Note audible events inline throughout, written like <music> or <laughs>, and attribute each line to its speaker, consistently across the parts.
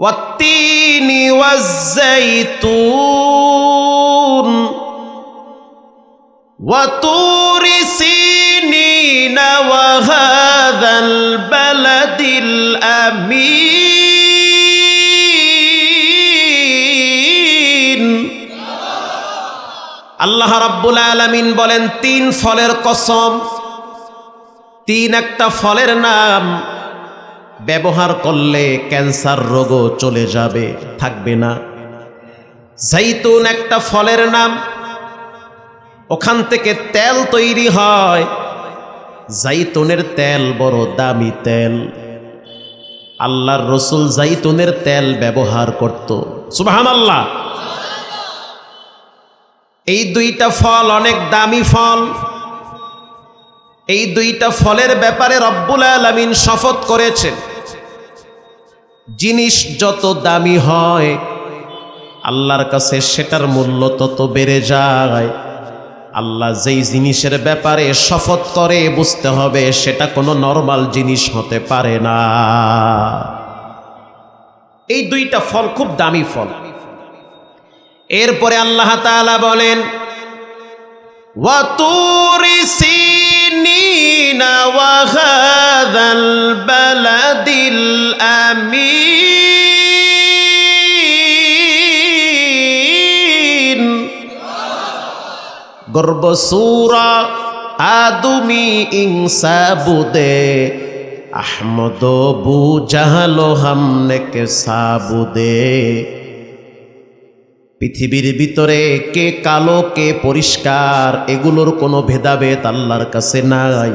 Speaker 1: والتين والزيتون وطور سينين وهذا البلد الأمين আল্লাহ রাব্বুল আলামিন বলেন তিন ফলের কসম তিন একটা ফলের নাম ব্যবহার করলে ক্যান্সার রোগও চলে যাবে, থাকবে না। জাইতুন একটা ফলের নাম। ওখান থেকে তেল তৈরি হয়। জাইতুনের তেল বড় দামি তেল। আল্লাহর রসুল জাইতুনের তেল ব্যবহার করত। সুবাহান আল্লাহ এই দুইটা ফল অনেক দামি ফল। এই দুইটা ফলের ব্যাপারে রব্বুল আলমিন শপথ করেছেন। জিনিস যত দামি হয়, আল্লাহর কাছে সেটার মূল্য তত বেড়ে যায়। আল্লাহ যেই জিনিসের ব্যাপারে শপথ করে, বুঝতে হবে সেটা কোনো নর্মাল জিনিস হতে পারে না। এই দুইটা ফল খুব দামি ফল। এরপরে আল্লাহ তাআলা বলেন ওয়াতুরি ওয়া হাযাল বালাদিল আমিন গর্ব সুরা আদমি ইনসাবুদে আহমদ বু জাহালো হামনে কে সাবুদে পৃথিবীর ভিতরে কে কালো, কে পরিষ্কার, এগুলোর কোনো ভেদাভেদ আল্লাহর কাছে নাই।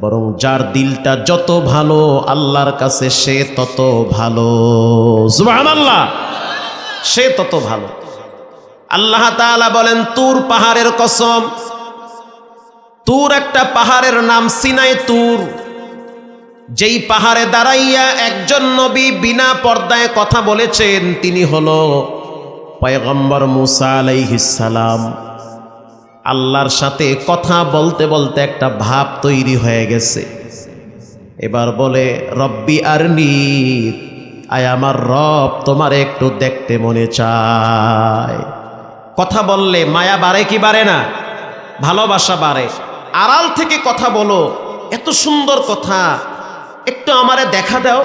Speaker 1: বরং যার দিলটা যত ভালো, আল্লাহর কাছে সে তত ভালো। আল্লাহ সে তত ভালো। আল্লাহ তাআলা বলেন, তুর পাহাড়ের কসম। তুর একটা পাহাড়ের নাম সিনাই তুর। যেই পাহাড়ে দাঁড়াইয়া একজন নবী বিনা পর্দায় কথা বলেছেন, তিনি হলো পয়গম্বর মুসা আলাইহিসালাম আল্লাহর সাথে কথা বলতে বলতে একটা ভাব তৈরি হয়ে গেছে। এবার বলে, রব্বি আরনি, আয় আমার রব, তোমার একটু দেখতে মনে চায়। কথা বললে মায়া বাড়ে কি বাড়ে না? ভালোবাসা বাড়ে। আড়াল থেকে কথা বলো, এত সুন্দর কথা, একটু আমারে দেখা দাও।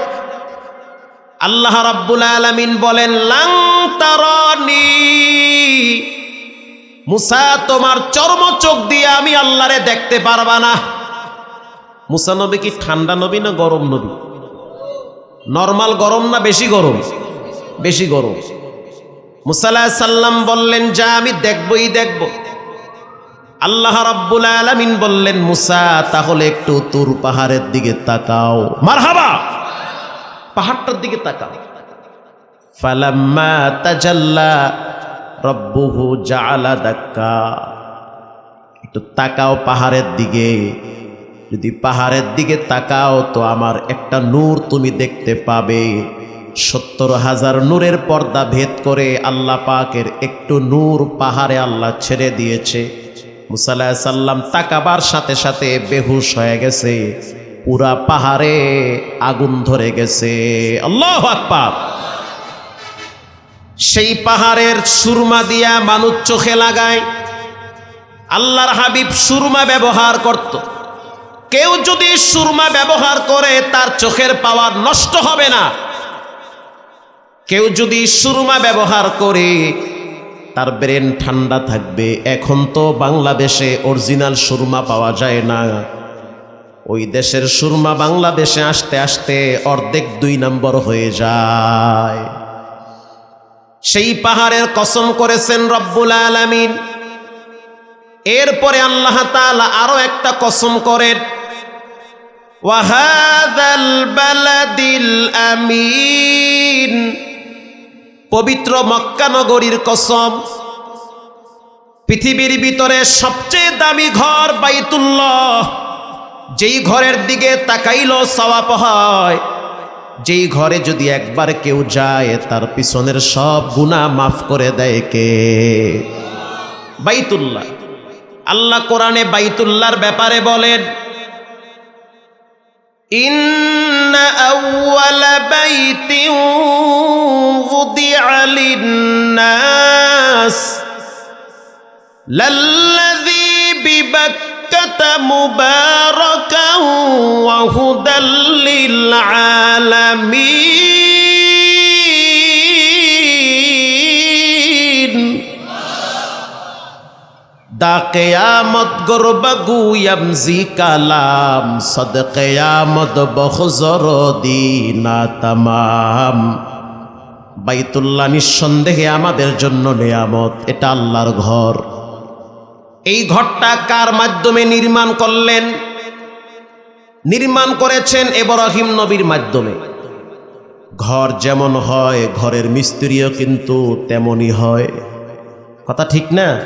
Speaker 1: আল্লাহ রাব্বুল আলামিন বলেন, লাং মুসা, তোমার চর্ম চোখ দিয়ে আমি আল্লাহরে দেখতে পারবা না। মুসা নবী কি ঠান্ডা নবী না গরম নবী? নর্মাল গরম না বেশি গরম? বেশি গরম। সাল্লাম বললেন, যা আমি দেখবই দেখব। আল্লাহ রাব্বুল আলামিন বললেন, মুসা, তাহলে একটু তুর পাহাড়ের দিকে তাকাও। মারহাবা! পাহাড়টার দিকে তাকাও। ফালাম্মা তাজাল্লা রব্বুহু জাআলা দাক্কা। একটু তাকাও পাহাড়ের দিকে। যদি পাহাড়ের দিকে তাকাও, তো আমার একটা নূর তুমি দেখতে পাবে। সত্তর হাজার নূরের পর্দা ভেদ করে আল্লাহ পাকের একটু নূর পাহাড়ে আল্লাহ ছেড়ে দিয়েছে। মুসাল্লাহ সাল্লাম তাকাবার সাথে সাথে বেহুশ হয়ে গেছে। পুরা পাহাড়ে আগুন ধরে গেছে। আল্লাহ আকবার। সেই পাহাড়ের সুরমা দিয়া মানুষ চোখে লাগায়। আল্লাহর হাবিব সুরমা ব্যবহার করত। কেউ যদি সুরমা ব্যবহার করে, তার চোখের পাওয়ার নষ্ট হবে না। কেউ যদি সুরমা ব্যবহার করে, তার ব্রেন ঠান্ডা থাকবে। এখন তো বাংলাদেশে অরিজিনাল সুরমা পাওয়া যায় না। ওই দেশের সুরমা বাংলাদেশে আসতে আসতে অর্ধেক দুই নম্বর হয়ে যায়। সেই পাহাড়ের কসম করেছেন রব্বুল আলামিন। এরপরে আল্লাহ তাআলা আরও একটা কসম করেন। আমিন। পবিত্র মক্কা নগরীর কসম। পৃথিবীর ভিতরে সবচেয়ে দামি ঘর বাইতুল্লাহ। যেই ঘরের দিকে তাকাইল সওয়াব হয়। যেই ঘরে যদি একবার কেউ যায় তার পিছনের সব গুণা মাফ করে দেয় কে বাইতুল্লাহ আল্লাহ কোরআনে বাইতুল্লাহর ব্যাপারে বলেন ইন্না আউওয়ালা বাইতিন للناس للذي ببكة مباركا وهدى للعالمين دا قیامت گربگو یمزی کلام صد قیامت بخزر দিনা তামাম বাইতুল্লাহ নিঃসন্দেহে আমাদের জন্য নেয়ামত এটা আল্লাহর ঘর এই ঘরটা কার মাধ্যমে নির্মাণ করলেন? নির্মাণ করেছেন এব্রাহিম নবীর মাধ্যমে। ঘর যেমন হয়, ঘরের মিস্ত্রিও কিন্তু তেমনই হয়। কথা ঠিক না?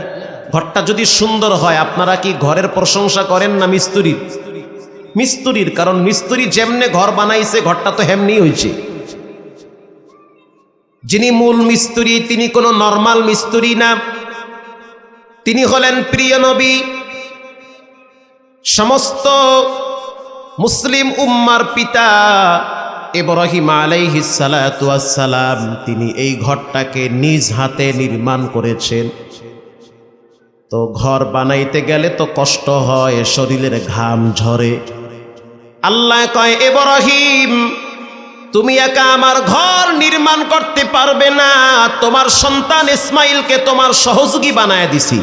Speaker 1: ঘরটা যদি সুন্দর হয়, আপনারা কি ঘরের প্রশংসা করেন না মিস্ত্রির? মিস্ত্রির, কারণ মিস্ত্রি যেমনে ঘর বানাইছে, ঘরটা তো হেমনি হয়েছে যিনি মূল মিস্ত্রি, তিনি কোনো নর্মাল মিস্ত্রি না। তিনি হলেন প্রিয় নবী। সমস্ত মুসলিম উম্মার পিতা ইব্রাহিম আলাইহিসালাম তিনি এই ঘরটাকে নিজ হাতে নির্মাণ করেছেন। তো ঘর বানাইতে গেলে তো কষ্ট হয়, শরীরের ঘাম ঝরে। আল্লাহ কয় এব্রাহিম তুমি একা আমার ঘর নির্মাণ করতে পারবে না। তোমার সন্তান ইসমাইলকে তোমার সহযোগী বানায় দিছি।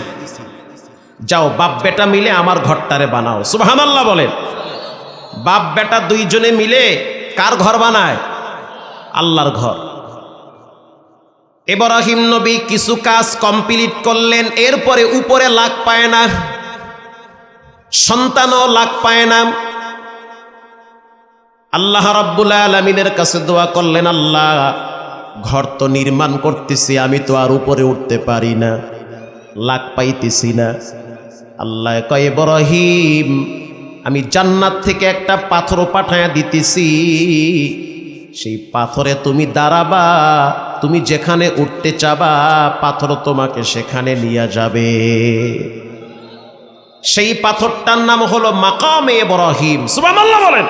Speaker 1: যাও, বাপ বেটা মিলে আমার ঘরটারে বানাও। সুবহানাল্লাহ বলেন। বাপ বেটা দুইজনে মিলে কার ঘর বানায়? আল্লাহর ঘর। এব্রাহিম নবী কিছু কাজ কমপ্লিট করলেন, এরপরে উপরে লাগ পায় না, সন্তানও লাগ পায় না। আল্লাহ রাব্বুল আলমিনের কাছে দোয়া করলেন, আল্লাহ, ঘর তো নির্মাণ করতেছি, আমি তো আর উপরে উঠতে পারি না, লাগ পাইতেছি না। আল্লাহ কয় বরহিম আমি জান্নাত থেকে একটা পাথর পাঠায়া দিতেছি, সেই পাথরে তুমি দাঁড়াবা, তুমি যেখানে উঠতে চাবা, পাথর তোমাকে সেখানে নিয়ে যাবে। সেই পাথরটার নাম হলো মাকামে বরহিম সুবহানাল্লাহ বলেন।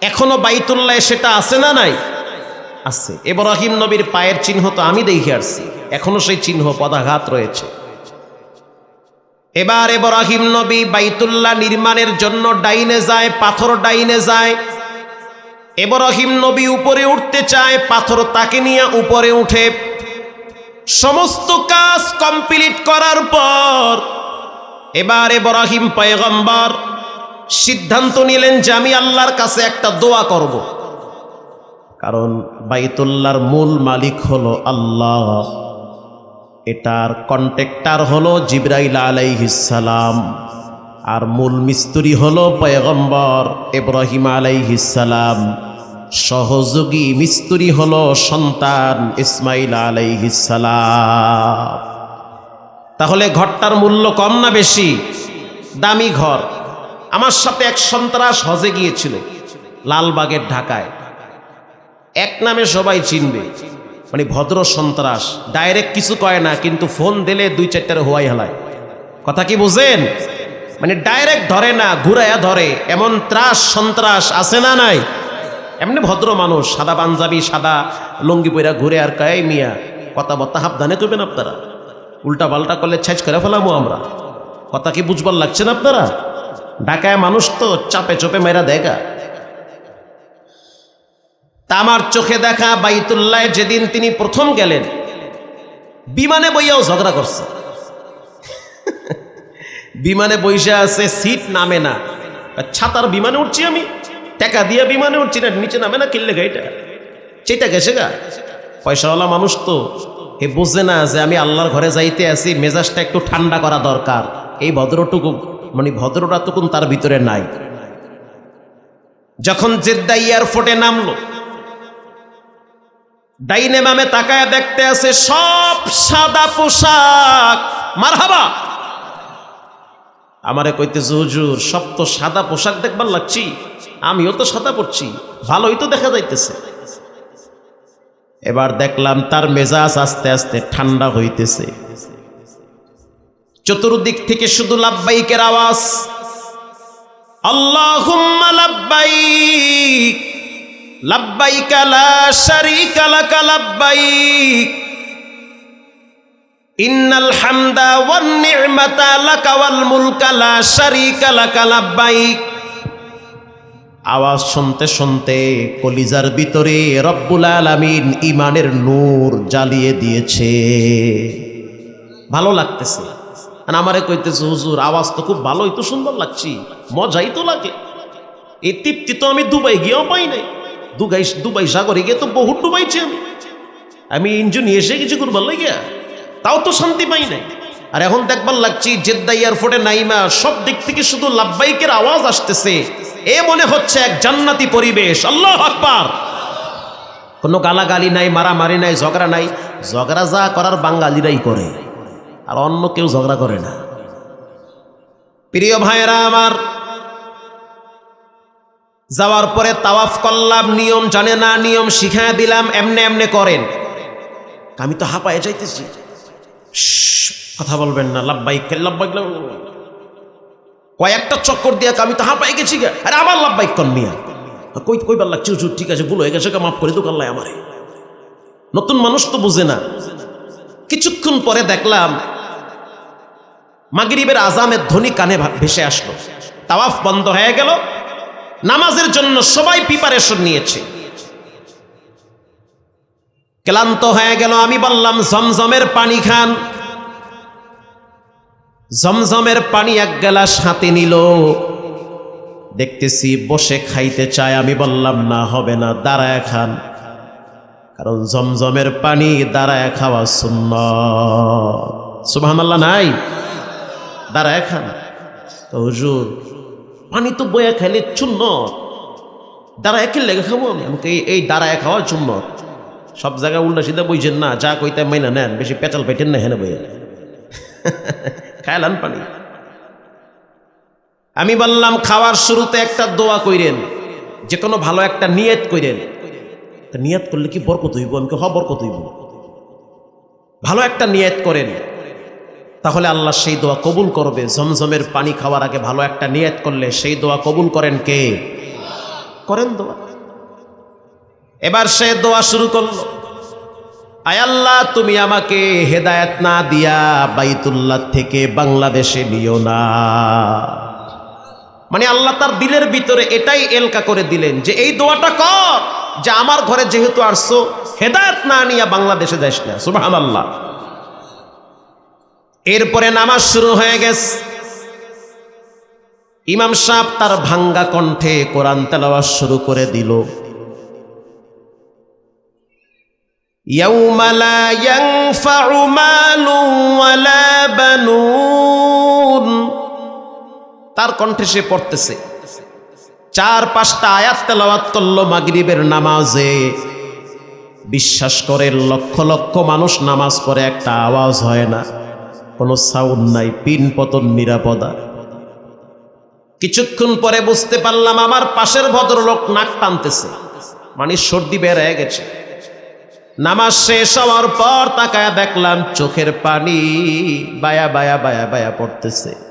Speaker 1: এখনও বাইতুল্লায় সেটা আছে না নাই? আছে। এব্রাহিম নবীর পায়ের চিহ্ন তো আমি দেখে আসছি। এখনও সেই চিহ্ন পদাঘাত রয়েছে। এবার এব্রাহিম নবী বাইতুল্লাহ নির্মাণের জন্য ডাইনে যায়, পাথর ডাইনে যায়। এব্রাহিম নবী উপরে উঠতে চায়, পাথর তাকে নিয়ে উপরে উঠে। সমস্ত কাজ কমপ্লিট করার পর এবার এব্রাহিম পয়গম্বর সিদ্ধান্ত নিলেন যে আমি আল্লাহর কাছে একটা দোয়া করব। কারণ বাইতুল্লাহর মূল মালিক হলো আল্লাহ। এটার কন্ট্রাক্টার হলো জিব্রাইল আলাইহিসালাম আর মূল মিস্ত্রি হলো পয়গম্বর ইব্রাহিম আলাইহিসালাম সহযোগী মিস্ত্রি হলো সন্তান ইসমাইল আলাইহিসালাম তাহলে ঘরটার মূল্য কম না বেশি? দামি ঘর। আমার সাথে এক সন্ত্রাস হজে গিয়েছিল, লালবাগের ঢাকায়। এক নামে সবাই চিনবে মানে ভদ্র সন্ত্রাস। ডাইরেক্ট কিছু কয় না, কিন্তু ফোন দিলে দুই চারটার হোয়াই হেলায়। কথা কি বুঝেন? মানে ডাইরেক্ট ধরে না, ঘুরাইয়া ধরে। এমন ত্রাস, সন্ত্রাস আছে না নাই? এমনি ভদ্র মানুষ, সাদা পাঞ্জাবি, সাদা লঙ্গি পইরা ঘুরে আর কায় মিয়া, কথা বত্তা হাবধানে করবেন আপনারা। উল্টা পাল্টা করলে ছেচ করে ফেলামো আমরা। কথা কি বুঝবার লাগছে না আপনারা? ঢাকায় মানুষ তো চাপে চোপে মেরা দেখা তা আমার চোখে দেখা বাইতুল্লাহ যেদিন তিনি প্রথম গেলেন, বিমানে বইয়াও ঝগড়া করছে। বিমানে বইসা আছে, সিট নামে না। ছাতার বিমানে উঠছি আমি। টাকা দিয়ে বিমানে উঠছি না, নিচে নামে না, কিনলে গাড়িটা। সেটা গেছে গা। পয়সাওয়ালা মানুষ তো, এ বুঝে না যে আমি আল্লাহর ঘরে যাইতে আছি, মেজাজটা একটু ঠান্ডা করা দরকার। এই ভদ্রটুকু মানে ভদ্রটা তখন তার ভিতরে নাই। যখন জেদ্দা এয়ারপোর্টে নামলো, ডাইনে মামে তাকায় দেখতে আছে সব সাদা পোশাক। মারহাবা! আমারে কইতেছে, হুজুর, সব তো সাদা পোশাক দেখবার লাগছি। আমিও তো সাদা পড়ছি ভালোই তো দেখা যাইতেছে। এবার দেখলাম তার মেজাজ আস্তে আস্তে ঠান্ডা হইতেছে। চতুর্দিক থেকে শুধু লাভবাইকের আওয়াজ। লাব্বাইক আওয়াজ শুনতে শুনতে কলিজার ভিতরে রব্বুল আলামিন ইমানের নূর জ্বালিয়ে দিয়েছে। ভালো লাগতেছে আর আমারে কইতেছে, হুজুর, আওয়াজ তো খুব ভালোই তো সুন্দর লাগছি, মজাই তো লাগে। এই তৃপ্তি তো আমি দুবাই গিয়েও পাই নাই। দুবাই দুবাই সাগরে গিয়ে তো বহুত ডুবাইছি আমি। আমি ইঞ্জিনি এসে কিছু করবার লাগিয়া তাও তো শান্তি পাই নাই। আর এখন দেখবার লাগছি, জেদ্দা এয়ারপোর্টে নাইমা সব দিক থেকে শুধু লাভবাইকের আওয়াজ আসতেছে। এ মনে হচ্ছে এক জান্নাতি পরিবেশ। আল্লাহ আকবার। কোনো গালাগালি নাই, মারামারি নাই, ঝগড়া নাই। ঝগড়া যা করার বাঙালিরাই করে। আর অন্য কেউ ঝগড়া করে না। প্রিয় ভাইয়েরা আমার, যাওয়ার পরে তাওয়াফ করলাম, নিয়ম জানে না, নিয়ম শিখায় দিলাম, এমনে এমনে করেন। আমি তো হাঁপায়ে যাইতেছি। কথা বলবেন না লাভবাইক লাভবাইক। কয়েকটা চক্কর দিয়ে আমি তো হাঁপাই গেছি আরে আমার লাভবাইক কন মিয়া। কই কইবার লাগছে হুজুর ঠিক আছে, ভুল হয়ে গেছে মাফ করে দোকান লাই আমারে। নতুন মানুষ তো বুঝে না। কিছুক্ষণ পরে দেখলাম মাগরিবের আজামের ধ্বনি কানে ভেসে আসলো। তাওয়াফ বন্ধ হয়ে গেল। নামাজের জন্য সবাই প্রিপারেশন নিয়েছে। ক্লান্ত হয়ে গেল, আমি বললাম, জমজমের পানি খান। জমজমের পানি এক গ্লাস হাতে নিল। দেখতেছি বসে খাইতে চায়, আমি বললাম, না, হবে না, দাঁড়ায় খান। কারণ জমজমের পানি দাঁড়ায় খাওয়া শূন্য সুবহানাল্লাহ, নাই? দাঁড়ায় খান তো হুজুর, পানি তো বয়া খাইলে চূন্য দাঁড়ায় খেলে লেগে খাব আমি? আমাকে এই- দাঁড়ায় খাওয়া চূন্য সব জায়গায় উল্টা সিধা বইছেন না, যা কইতে মাইনা নেন, বেশি পেঁচাল পেটেন না হেনে বইয়া। <laughs> খাইলাম পানি। আমি বললাম, খাওয়ার শুরুতে একটা দোয়া কইরেন যে কোনো ভালো একটা নিয়ত কইরেন। নিয়ত করলে কি বরকত হইব? আমি হ, বরকত হইব। ভালো একটা নিয়ত করেন। তাহলে আল্লাহ সেই দোয়া কবুল করবে। জমজমের পানি খাওয়ার আগে ভালো একটা নিয়ত করলে সেই দোয়া কবুল করেন কে? করেন দোয়া। এবার সে দোয়া শুরু করল। আয়াল্লাহ তুমি আমাকে হেদায়েত না দিয়া বাইতুল্লাহ থেকে বাংলাদেশে নিও না। মানে আল্লাহ তার দিলের ভিতরে এটাই এলকা করে দিলেন যে এই দোয়াটা কর, যে আমার ঘরে যেহেতু আসছো, হেদায়ত না নিয়া বাংলাদেশে যাস না। সুবাহান আল্লাহ এরপরে নামাজ শুরু হয়ে গেছে ইমাম সাহেব তার ভাঙ্গা কণ্ঠে কোরআন তেলাওয়াত শুরু করে দিল يوم لا ينفع مال ولا بنون তার কণ্ঠে সে পড়তেছে চার পাঁচটা আয়াত তেলাওয়াত করলো মাগরিবের নামাজে বিশ্বাস করে লক্ষ লক্ষ মানুষ নামাজ পড়ে একটা আওয়াজ হয় না কোনো সাউন্ড নাই, পিন পতন নিরাপদা। কিছুক্ষণ পরে বুঝতে পারলাম আমার পাশের ভদ্রলোক নাক টানতেছে। মানে সর্দি হয়ে গেছে। নামাজ শেষ হওয়ার পর তাকায় দেখলাম চোখের পানি বায়া বায়া বায়া বায়া পড়তেছে।